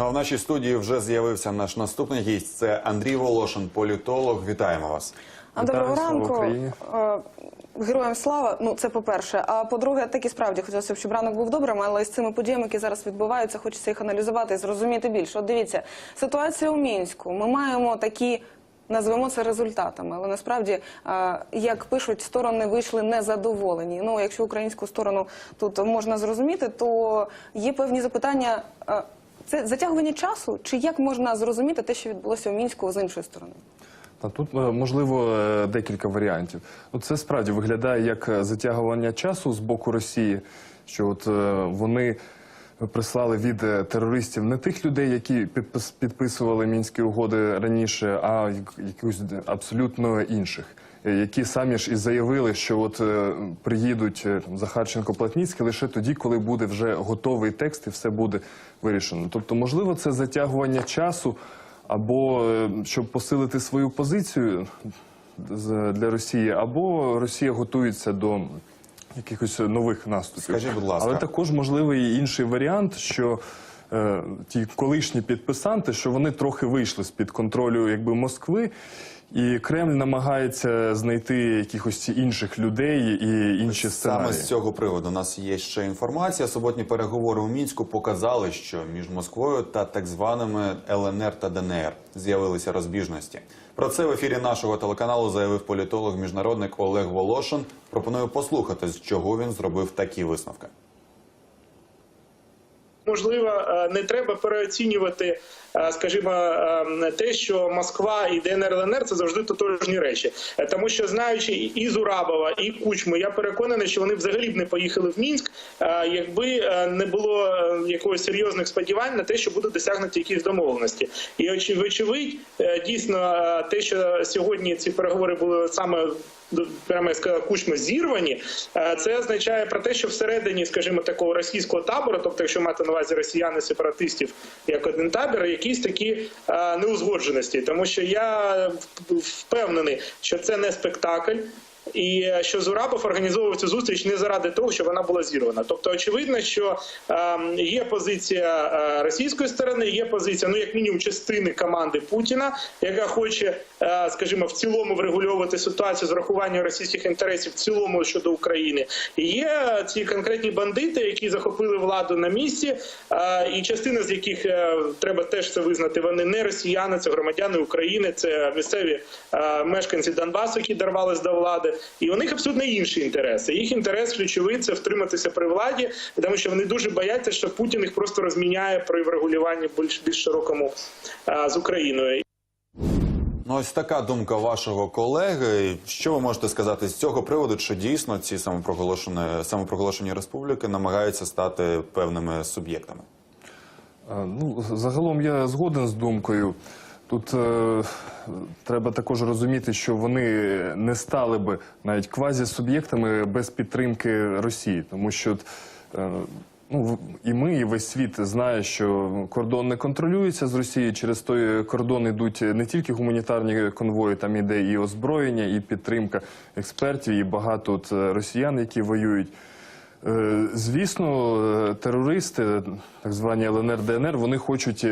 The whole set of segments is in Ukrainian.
Ну а в нашій студії вже з'явився наш наступний гість. Це Андрій Волошин, політолог. Вітаємо вас. Доброго ранку. Е, Героям слава. Ну це по-перше. А по-друге, так і справді хотілося б, щоб ранок був добрим, але з цими подіями, які зараз відбуваються, хочеться їх аналізувати і зрозуміти більше. От дивіться, ситуація у мінську. Ми маємо такі. Назвемо це результатами, але насправді, е, як пишуть, сторони вийшли незадоволені. Ну, якщо українську сторону тут можна зрозуміти, то є певні запитання. Це затягування часу, чи як можна зрозуміти те, що відбулося у мінську з іншої сторони? Та тут е, можливо е, декілька варіантів. Ну, це справді виглядає як е, затягування часу з боку Росії, що от вони прислали від терористів не тих людей, які підпис- підписували мінські угоди раніше, а як- якихось абсолютно інших. Е, Які самі ж і заявили, що от е, приїдуть е, Захарченко Платніцький лише тоді, коли буде вже готовий текст і все буде вирішено. Тобто, можливо, це затягування часу, або щоб посилити свою позицію для Росії, або Росія готується до якихось нових наступів. Скажіть, будь ласка. Але також можливий і інший варіант, що е, ті колишні підписанти, що вони трохи вийшли з під контролю якби Москви. І Кремль намагається знайти якихось інших людей і інші сценарії. Саме з цього приводу у нас є ще інформація. Суботні переговори у мінську показали, що між Москвою та так званими ЛНР та ДНР з'явилися розбіжності. Про це в ефірі нашого телеканалу заявив політолог міжнародник Олег Волошин. Пропоную послухати, з чого він зробив такі висновки. Можливо, е, не треба переоцінювати, е, скажімо, е, те, що Москва і ДНР ЛНР – це завжди тотожні речі, тому що знаючи і Зурабова, і Кучму, я переконаний, що вони взагалі б не поїхали в Мінськ, якби не було якогось серйозних сподівань на те, що будуть досягнуті якісь домовленості. І е, дійсно, те, що сьогодні ці переговори були саме прямо я сказав, кучно зірвані, е, це означає про те, що всередині, скажімо, такого російського табору, тобто, якщо мати на увазі росіяни сепаратистів як один табір, якісь такі е, неузгодженості, тому що я впевнений, що це не спектакль. І е, що Зурабов організовував цю зустріч не заради того, щоб вона була зірвана. Тобто, очевидно, що е, є позиція е, російської сторони, є позиція, ну як мінімум, частини команди Путіна, яка хоче, е, скажімо, в цілому врегульовувати ситуацію з врахуванням російських інтересів в цілому щодо України. І є ці конкретні бандити, які захопили владу на місці, і частина з яких треба теж це визнати. Вони не росіяни, це громадяни України, це місцеві мешканці Донбасу, які дорвались до влади. І у них абсолютно інші інтереси. Їх інтерес ключовий це втриматися при владі, тому що вони дуже бояться, що Путін їх просто розміняє при врегулюванні більш більш широкому е, з Україною. Ну, ось така думка вашого колеги. Що ви можете сказати з цього приводу? Чи дійсно ці самопроголошені самопроголошені республіки намагаються стати певними суб'єктами? Е, Ну, загалом я згоден з думкою. Тут е, треба також розуміти, що вони не стали би навіть квазі-суб'єктами без підтримки Росії, тому що е, ну, і ми, і весь світ знає, що кордон не контролюється з Росією. Через той кордон йдуть не тільки гуманітарні конвої, там іде і озброєння, і підтримка експертів, і багато от, е, росіян, які воюють. Е, Звісно, е, терористи, так звані ЛНР, ДНР, вони хочуть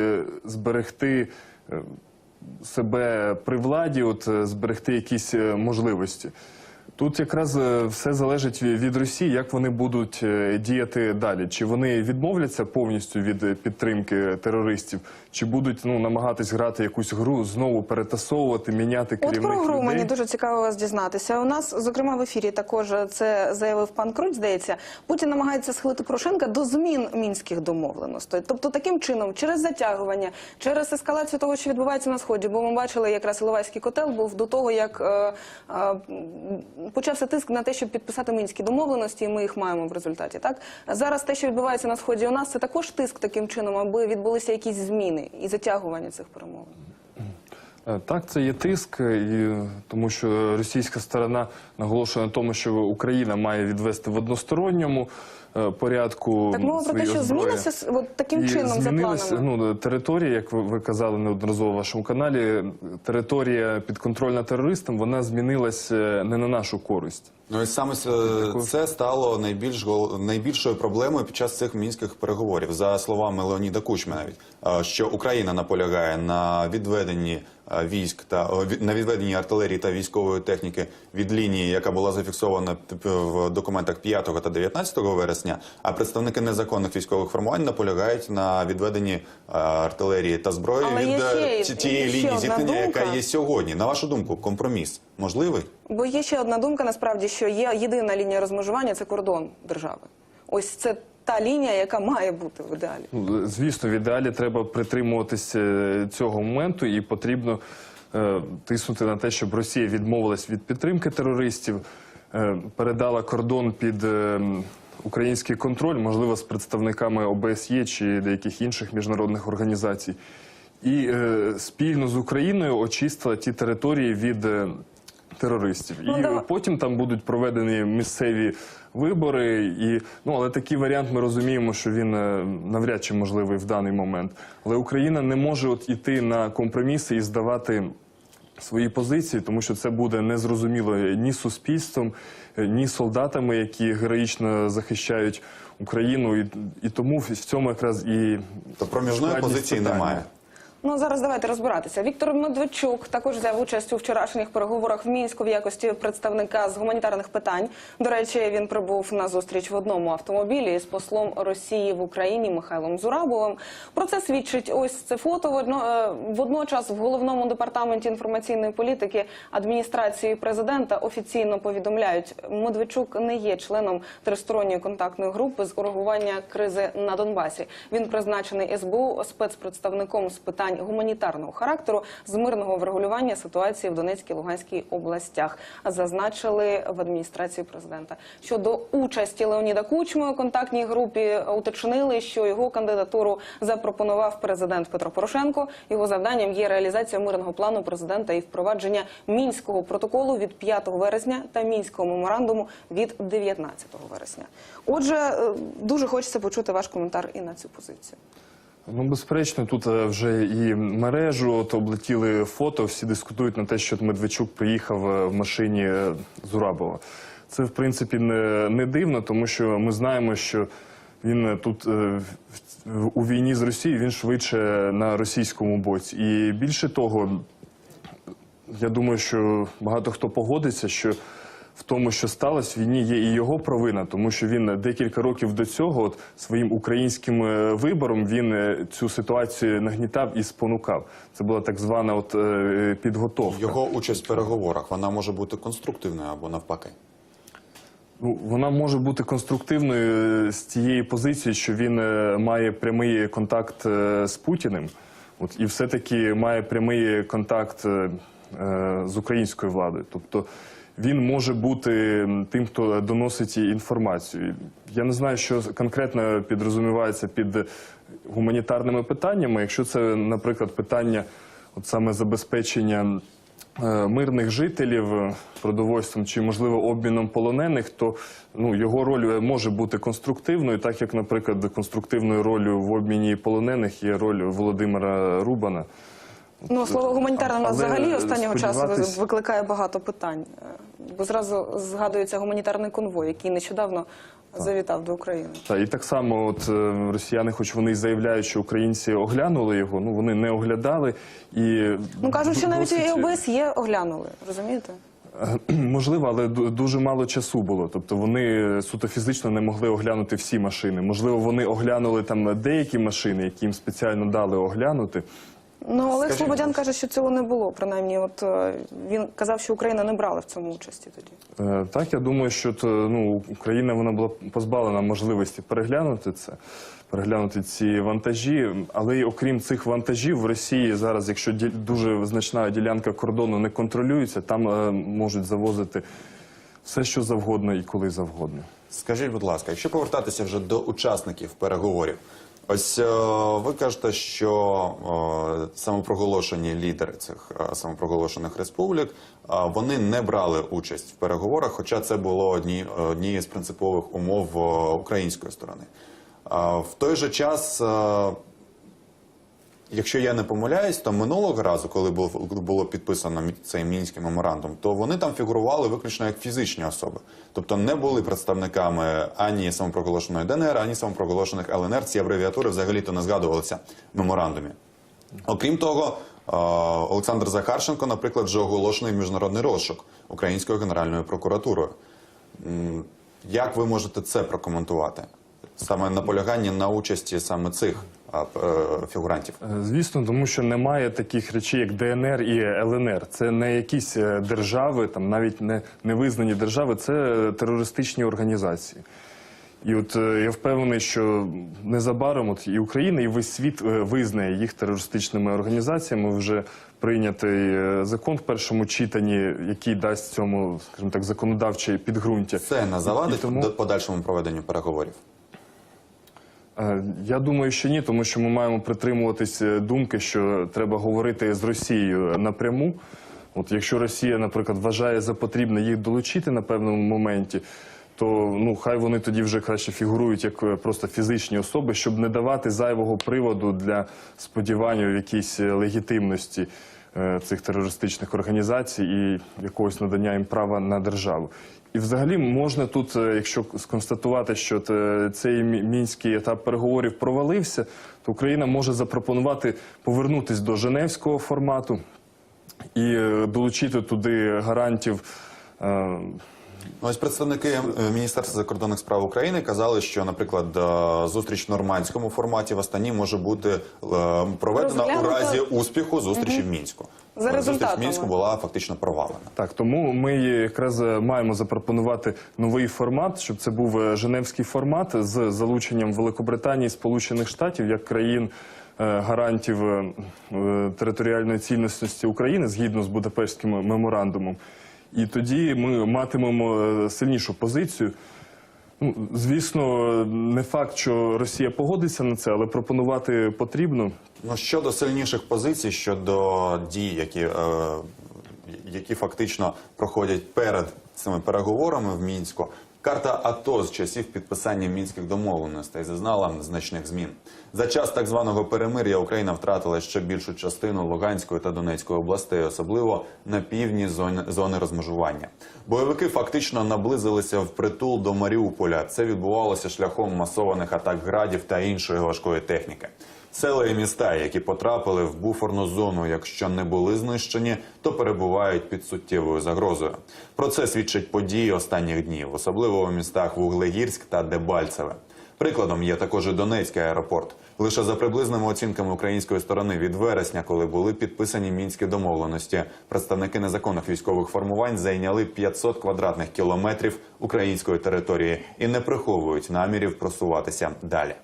зберегти себе при владі, от е, зберегти якісь е, можливості. Тут якраз е, все залежить від Росії, як вони будуть діяти далі. Чи вони відмовляться повністю від підтримки терористів, чи будуть ну намагатись грати якусь гру, знову перетасовувати, міняти От про гру людей? мені дуже цікаво вас дізнатися. У нас, зокрема, в ефірі також це заявив пан Круть. Здається, Путін намагається схилити Порошенка до змін мінських домовленостей. Тобто, таким чином, через затягування, через ескалацію того, що відбувається на сході, бо ми бачили, якраз Іловайський котел був до того, як е, е, почався тиск на те, щоб підписати мінські домовленості, і ми їх маємо в результаті. Так зараз те, що відбувається на сході, у нас це також тиск таким чином, аби відбулися якісь зміни і затягування цих перемовин. Е, Так, це є тиск, е, і, тому що російська сторона наголошує на тому, що Україна має відвести в односторонньому е, порядку. Так мова про те, що озброєння. зміниться от таким І чином за змінилася, планами. ну, територія, як ви, ви казали неодноразово в вашому каналі, територія підконтрольна терористам, вона змінилась е, не на нашу користь. Ну і саме це, стало найбільш гол- найбільшою проблемою під час цих мінських переговорів. За словами Леоніда Кучми, навіть що Україна наполягає на відведенні військ та на відведенні артилерії та військової техніки від лінії, яка була зафіксована в документах 5 та 19 вересня. А представники незаконних військових формувань наполягають на відведенні артилерії та зброї Але від е, ще тієї ще лінії зіткнення, яка є сьогодні. На вашу думку, компроміс можливий? Бо є ще одна думка, насправді, що є єдина лінія розмежування це кордон держави. Ось це та лінія, яка має бути в ідеалі. Ну, Звісно, в ідеалі треба притримуватися е, цього моменту і потрібно е, тиснути на те, щоб Росія відмовилась від підтримки терористів, е, передала кордон під е, український контроль, можливо, з представниками ОБСЄ чи деяких інших міжнародних організацій, і е, спільно з Україною очистила ті території від. е, Терористів Ну, і давай. потім там будуть проведені місцеві вибори. І ну але такий варіант ми розуміємо, що він е, навряд чи можливий в даний момент. Але Україна не може от іти на компроміси і здавати. Свої позиції, тому що це буде незрозуміло ні суспільством, е, ні солдатами, які героїчно захищають Україну, і, і тому в цьому якраз і То проміжної позиції питання. немає. Ну зараз давайте розбиратися. Віктор Медведчук також взяв участь у вчорашніх переговорах в мінську в якості представника з гуманітарних питань. До речі, він прибув на зустріч в одному автомобілі з послом Росії в Україні Михайлом Зурабовим. Про це свідчить ось це фото. Е, Водночас в головному департаменті інформаційної політики адміністрації президента офіційно повідомляють, Медведчук не є членом тристоронньої контактної групи з коригування кризи на Донбасі. Він призначений СБУ спецпредставником з питань гуманітарного характеру з мирного врегулювання ситуації в Донецькій Луганській областях. Зазначили в адміністрації президента. Щодо участі Леоніда Кучми у контактній групі, уточнили, що його кандидатуру запропонував президент Петро Порошенко. Його завданням є реалізація мирного плану президента і впровадження мінського протоколу від 5 вересня та мінського меморандуму від 19 вересня. Отже, е, дуже хочеться почути ваш коментар і на цю позицію. Ну, безперечно, тут е, вже і мережу от облетіли фото. Всі дискутують на те, що Медведчук приїхав е, в машині е, Зурабова. Це в принципі не, не дивно, тому що ми знаємо, що він тут у війні з Росією він швидше на російському боці. І більше того, я думаю, що багато хто погодиться, що в тому, що сталося в війні, є і його провина, тому що він декілька років до цього, от своїм українським е, вибором, він е, цю ситуацію нагнітав і спонукав. Це була так звана от е, підготовка. Його участь в переговорах вона може бути конструктивною або навпаки. Ну, вона може бути конструктивною е, з тієї позиції, що він е, має прямий контакт е, з Путіним, от і все-таки має прямий контакт е, е, з українською владою. Тобто він може бути тим, хто доносить інформацію. Я не знаю, що конкретно підрозумівається під гуманітарними питаннями. Якщо це, наприклад, питання от саме забезпечення е, мирних жителів е, продовольством чи можливо обміном полонених, то ну його роль е, може бути конструктивною, так як, наприклад, конструктивною ролью в обміні полонених є роль Володимира Рубана. Ну, слово гуманітарне у нас взагалі останнього часу викликає багато питань. Бо зразу згадується гуманітарний конвой, який нещодавно завітав до України. Та і так само, от е, росіяни, хоч вони й заявляють, що українці оглянули його, ну вони не оглядали і Ну кажуть, що навіть досить- і ОБСЄ оглянули, розумієте? Можливо, але дуже мало часу було. Тобто вони суто фізично не могли оглянути всі машини. Можливо, вони оглянули там деякі машини, які їм спеціально дали оглянути. Ну Олег Скажіть, Слободян каже, що цього не було. Принаймні, от е, він казав, що Україна не брала в цьому участі тоді. Е, Так, я думаю, що то, ну, Україна вона була позбавлена можливості переглянути це, переглянути ці вантажі. Але й окрім цих вантажів в Росії зараз, якщо ді- дуже значна ділянка кордону не контролюється, там е, можуть завозити все, що завгодно і коли завгодно. Скажіть, будь ласка, якщо повертатися вже до учасників переговорів, Ось е, ви кажете, що е, самопроголошені лідери цих е, самопроголошених республік вони не брали участь в переговорах, хоча це було одні, однією з принципових умов української сторони. В той же час, якщо я не помиляюсь, то минулого разу, коли був- було підписано цей мінський меморандум, то вони там фігурували виключно як фізичні особи, тобто не були представниками ані самопроголошеної ДНР, ані самопроголошених ЛНР. Ці абревіатури взагалі-то не згадувалися в меморандумі. Окрім того, Олександр Захарченко, наприклад, вже оголошений в міжнародний розшук Українською генеральною прокуратурою. Як ви можете це прокоментувати? Саме наполягання на участі саме цих фігурантів? Е, Звісно, тому що немає таких речей, як ДНР і ЛНР. Це не якісь е, держави, там навіть не, не визнані держави, це е, терористичні організації. І от е, я впевнений, що незабаром от і Україна, і весь світ е, визнає їх терористичними організаціями. Вже прийнятий е, закон в першому читанні, який дасть цьому, скажімо так, законодавче підґрунтя. Це не завадить тому- до подальшому проведенню переговорів? Е, Я думаю, що ні, тому що ми маємо притримуватись е, думки, що треба говорити з Росією напряму. От якщо Росія, наприклад, вважає за потрібне їх долучити на певному моменті, то ну хай вони тоді вже краще фігурують як е, просто фізичні особи, щоб не давати зайвого приводу для сподівання в якійсь легітимності цих терористичних організацій і якогось надання їм права на державу. І взагалі можна тут, е, якщо сконстатувати, що цей мінський етап переговорів провалився, то Україна може запропонувати повернутися до Женевського формату і е, долучити туди гарантів. Ну, Ось представники е, Міністерства закордонних справ України казали, що, наприклад, е, зустріч в нормандському форматі в Астані може бути е, проведена у разі успіху зустрічі в мінську. За Зустріч в мінську була фактично провалена. Так, тому ми якраз маємо запропонувати новий формат, щоб це був Женевський формат з залученням Великобританії Сполучених Штатів як країн. Гарантів територіальної цілісності України згідно з Будапештським меморандумом, і тоді ми матимемо е, сильнішу позицію. Ну, звісно, не факт, що Росія погодиться на це, але пропонувати потрібно. Ну щодо сильніших позицій, щодо дій, які, е, які фактично проходять перед цими переговорами в мінську. Карта АТО з часів підписання мінських домовленостей зазнала значних змін. За час так званого перемир'я Україна втратила ще більшу частину Луганської та Донецької областей, особливо на півдні зони, розмежування. Бойовики фактично наблизилися впритул до Маріуполя. Це відбувалося шляхом масованих атак градів та іншої важкої техніки. Села і міста, які потрапили в буферну зону, якщо не були знищені, то перебувають під суттєвою загрозою. Про це свідчать події останніх днів, особливо у містах Вуглегірськ та Дебальцеве. Прикладом є також і Донецький аеропорт. Лише за приблизними оцінками української сторони від вересня, коли були підписані мінські домовленості, представники незаконних військових формувань зайняли 500 квадратних кілометрів української території і не приховують намірів просуватися далі.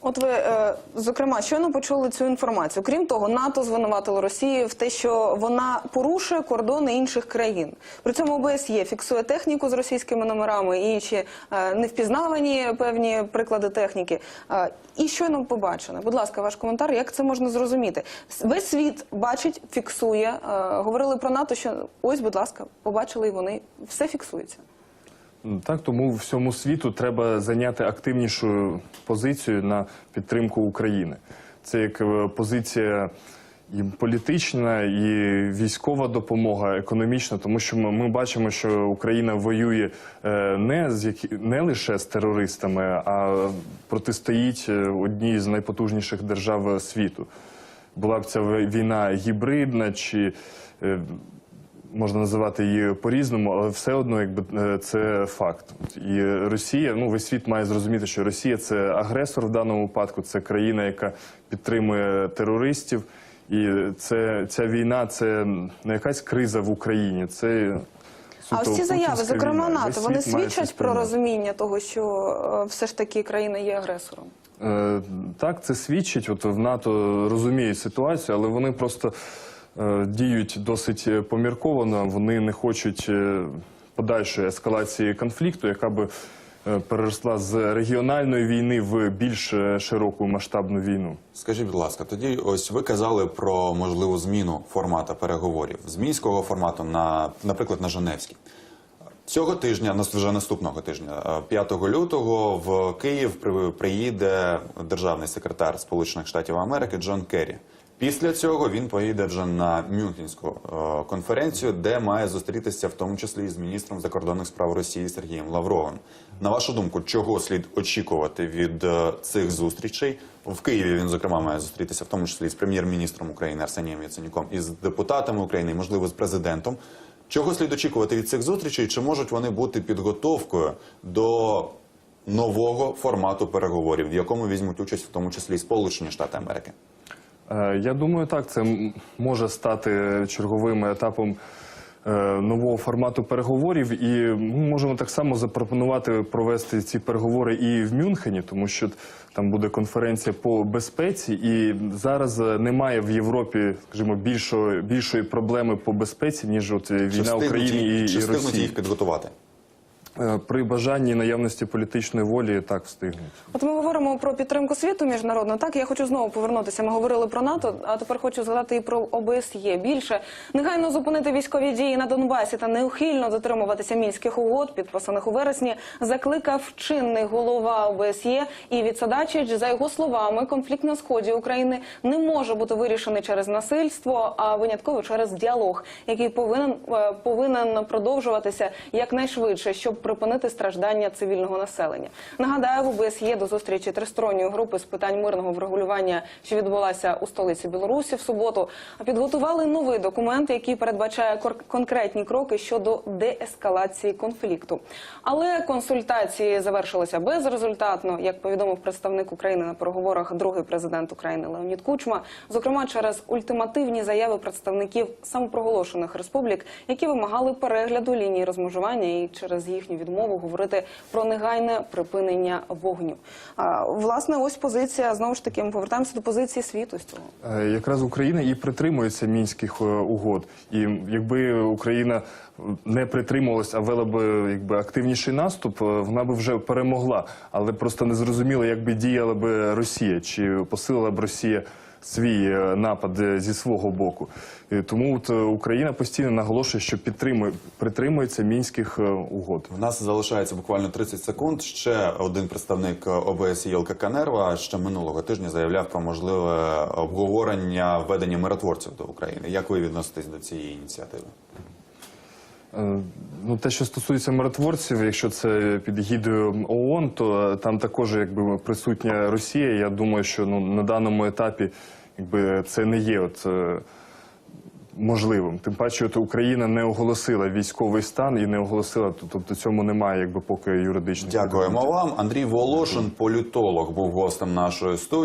От ви е, зокрема щойно почули цю інформацію. Крім того, НАТО звинуватило Росію в те, що вона порушує кордони інших країн. При цьому ОБСЄ фіксує техніку з російськими номерами і інші е, невпізнавані певні приклади техніки. Е, і щойно побачене. Будь ласка, ваш коментар, як це можна зрозуміти? Весь світ бачить, фіксує. Говорили про НАТО, що ось, будь ласка, побачили і вони все фіксується. Так, тому всьому світу треба зайняти активнішу позицію на підтримку України. Це як е, позиція і політична, і військова допомога, економічна, тому що ми, бачимо, що Україна воює е, не з які не лише з терористами, а протистоїть е, одній з найпотужніших держав світу. Була б ця війна гібридна чи можна називати її по-різному, але все одно, якби е, це факт. І Росія, ну весь світ має зрозуміти, що Росія це агресор в даному випадку, це країна, яка підтримує терористів. І це ця війна це не якась криза в Україні. Це А ось ці заяви, зокрема війна. НАТО, вони свідчать про розуміння того, що е, все ж таки країна є агресором. Е, Так, це свідчить. От в НАТО розуміють ситуацію, але вони просто діють досить е, помірковано. Вони не хочуть е, подальшої ескалації конфлікту, яка би е, переросла з регіональної війни в більш е, широку масштабну війну. Скажіть, будь ласка, тоді ось ви казали про можливу зміну формату переговорів з мінського формату на, наприклад, на Женевський. Цього тижня, вже наступного тижня, е, 5 лютого, в Київ приїде державний секретар Сполучених Штатів Америки Джон Керрі. Після цього він поїде вже на Мюнхенську е, конференцію, де має зустрітися в тому числі і з міністром закордонних справ Росії Сергієм Лавровим. На вашу думку, чого слід очікувати від е, цих зустрічей? В Києві він зокрема має зустрітися, в тому числі з прем'єр-міністром України Арсенієм Яценюком і з депутатами України, і, можливо, з президентом. Чого слід очікувати від цих зустрічей? Чи можуть вони бути підготовкою до нового формату переговорів, в якому візьмуть участь в тому числі і Сполучені Штати Америки? Е, Я думаю, так, це може стати черговим етапом е, нового формату переговорів, і ми можемо так само запропонувати провести ці переговори і в Мюнхені, тому що там буде конференція по безпеці, і зараз е, немає в Європі, скажімо, більшої більшої проблеми по безпеці, ніж от війна встигнуть України і, і Росії. їх підготувати? Е, При бажанні наявності політичної волі так встигнуть. От ми говоримо про підтримку світу міжнародну. Так я хочу знову повернутися. Ми говорили про НАТО, а тепер хочу згадати і про ОБСЄ. Більше негайно зупинити військові дії на Донбасі та неухильно дотримуватися мінських угод, підписаних у вересні, закликав чинний голова ОБСЄ і Садачич. За його словами, конфлікт на сході України не може бути вирішений через насильство, а винятково через діалог, який повинен е, повинен продовжуватися якнайшвидше, щоб припинити страждання цивільного населення. Нагадаю, в ОБСЄ до зустрічі тристоронньої групи з питань мирного врегулювання, що відбулася у столиці Білорусі в суботу, підготували новий документ, який передбачає конкретні кроки щодо деескалації конфлікту. Але консультації завершилися безрезультатно, як повідомив представник України на переговорах другий президент України Леонід Кучма, зокрема через ультимативні заяви представників самопроголошених республік, які вимагали перегляду лінії розмежування і через їхню відмову говорити про негайне припинення вогню. А, власне, ось позиція знову ж таки. Ми повертаємося до позиції світу з цього. Е, Якраз Україна і притримується мінських е, угод. І якби Україна не притримувалась, а вела би якби активніший наступ, е, вона би вже перемогла. Але просто не зрозуміло, як би діяла би Росія, чи посилила б Росія свій е, напад е, зі свого боку. І тому от е, Україна постійно наголошує, що підтримує притримується мінських е, угод. В нас залишається буквально 30 секунд. Ще один представник ОБСЄ Єлка Канерва ще минулого тижня заявляв про можливе обговорення введення миротворців до України. Як ви відноситесь до цієї ініціативи? Е, Ну, те, що стосується миротворців, якщо це під гідою ООН, то е, там також якби присутня Росія. Я думаю, що ну на даному етапі якби це не є от. е, Можливим, тим паче, от Україна не оголосила військовий стан і не оголосила, тобто цьому немає, якби поки юридичних Дякуємо вам. Андрій Волошин, політолог, був гостем нашої студії.